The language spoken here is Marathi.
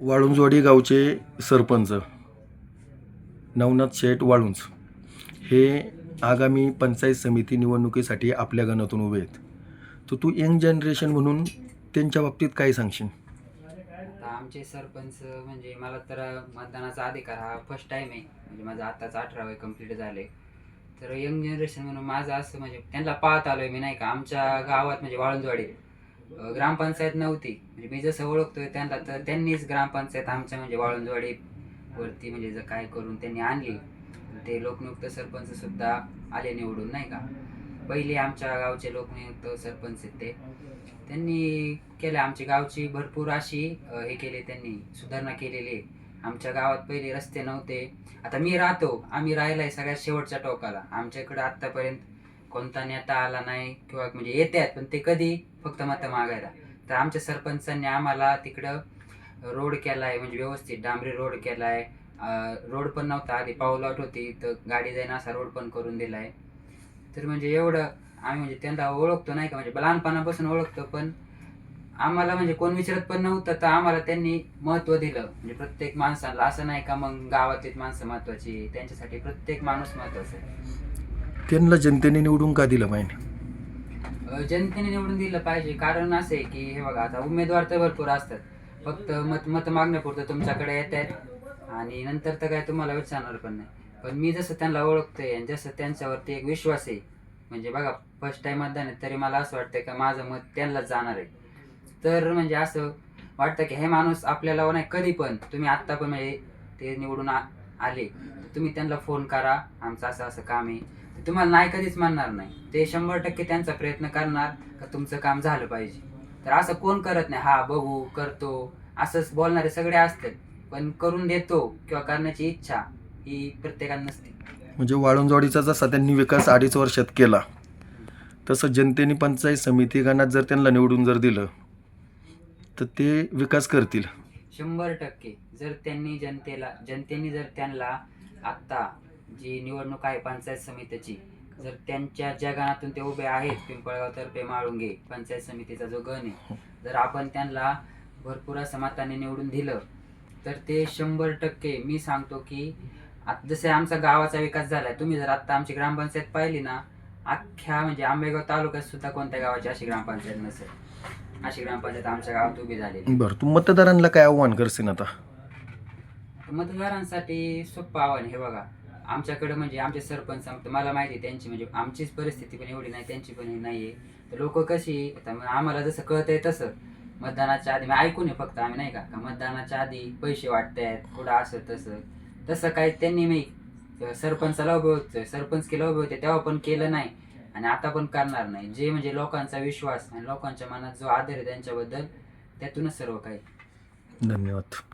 वाळुंजवाडी गावचे सरपंच नवनाथ शेठ वाळुंज हे आगामी पंचायत समिती निवडणुकीसाठी आपल्या गणातून उभे आहेत. तर तू यंग जनरेशन म्हणून त्यांच्या बाबतीत काय सांगशील? आता आमचे सरपंच म्हणजे मला तर मतदानाचा अधिकार हा फर्स्ट टाइम आहे. म्हणजे माझं आत्ताच अठरावे कंप्लीट झाले. तर यंग जनरेशन म्हणून माझं असं म्हणजे त्यांना पाहत आलोय मी नाही का? आमच्या गावात म्हणजे वाळुंजवाडी. ग्रामपंचायत नव्हती. म्हणजे मी जसं ओळखतोय त्यांना तर त्यांनीच ग्रामपंचायत आमच्या म्हणजे वाळुंजवाडी वरती म्हणजे जर काय करून त्यांनी आणली ते लोकनियुक्त सरपंच सुद्धा आले निवडून नाही का? पहिले आमच्या गावचे लोकनियुक्त सरपंच आहेत ते. त्यांनी केलं आमची गावची भरपूर अशी हे केले त्यांनी सुधारणा केलेली आहे. आमच्या गावात पहिले रस्ते नव्हते. आता मी राहतो आम्ही राहिलाय सगळ्यात शेवटच्या टोकाला. आमच्याकडे आत्तापर्यंत कोणता नेता आला नाही किंवा म्हणजे येतात पण ते कधी फक्त मतं मागायला. तर आमच्या सरपंचांनी आम्हाला तिकडं रोड केला आहे म्हणजे व्यवस्थित डांबरी रोड केला आहे रोड पण नव्हता आधी पाऊलॉट होती तर गाडी जाईन असा रोड पण करून दिला आहे तर म्हणजे एवढं आम्ही म्हणजे त्यांना ओळखतो नाही का म्हणजे लहानपणापासून ओळखतो पण आम्हाला म्हणजे कोण विचारत पण नव्हतं तर आम्हाला त्यांनी महत्त्व दिलं. म्हणजे प्रत्येक माणसाला असं नाही का मग गावातील माणसं महत्वाची त्यांच्यासाठी प्रत्येक माणूस महत्त्वाचा आहे. त्यांना जनतेने निवडून का दिलं पाहिजे अ, जनतेने निवडून दिलं पाहिजे. कारण असं आहे की हे बघा आता उमेदवार तर भरपूर असतात. फक्त मत मत मागण्यापुरतं तुमच्याकडे येत आहेत आणि नंतर तर काय तुम्हाला विचारणार पण नाही. पण मी जसं त्यांना ओळखतोय आणि जसं त्यांच्यावरती एक विश्वास आहे म्हणजे बघा फर्स्ट टाइम मतदान आहे तरी मला असं वाटतं का माझं मत त्यांनाच जाणार आहे. तर म्हणजे असं वाटतं की हे माणूस आपल्याला नाही कधी पण तुम्ही आत्ता पण म्हणजे ते निवडून आ- आले. तर तुम्ही त्यांना फोन करा. आमचं असं असं काम आहे. ते तुम्हाला नाही कधीच म्हणणार नाही. ते शंभर टक्के त्यांचा प्रयत्न करणार का तुमचं काम झालं पाहिजे. तर असं कोण करत नाही? हा बघू करतो. असंच बोलणारे सगळे असतात. पण करून देतो किंवा करण्याची इच्छा ही प्रत्येकाला नसते. म्हणजे वाळुंजवाडीचा जसा त्यांनी विकास अडीच वर्षात केला तसं जनतेने पंचायत समिती गणात जर त्यांना निवडून जर दिलं तर ते विकास करतील. शंभर टक्के. जर त्यांनी जनतेला जनतेने जर त्यांना आत्ता जी निवडणूक आहे पंचायत समितीची जर त्यांच्या ज्या गणातून ते उभे आहेत पिंपळगाव तर्फे माळुंगे पंचायत समितीचा जो गण आहे जर आपण त्यांना भरपूर असं मताने निवडून दिलं तर ते शंभर टक्के मी सांगतो की आता जसे आमचा गावाचा विकास झालाय तुम्ही जर आता आमची ग्रामपंचायत पाहिली ना अख्ख्या म्हणजे आंबेगाव तालुक्यात सुद्धा कोणत्या गावाची अशी ग्रामपंचायत नसेल. अशी ग्रामपंचायत आमच्या गावात उभी झाली बरं तू मतदारांना काय आव्हान करशील आता? मतदारांसाठी सोपं आव्हान हे बघा. आमच्याकडे म्हणजे आमचे सरपंच सांगतो मला माहिती आहे त्यांची म्हणजे आमचीच परिस्थिती पण एवढी नाही त्यांची पण नाही आहे. तर लोक कशी आम्हाला जसं कळत आहे तसं. मतदानाच्या आधी मी ऐकून आहे फक्त आम्ही नाही का? मतदानाच्या आधी पैसे वाटतायत कुठं असं तसं. तसं काही त्यांनी मी सरपंचाला उभे होते सरपंच केलं उभे होते तेव्हा पण केलं नाही. आणि आता पण करणार नाही. जे म्हणजे लोकांचा विश्वास आणि लोकांच्या मनात जो आदर आहे त्यांच्याबद्दल त्यातूनच सर्व काही. धन्यवाद.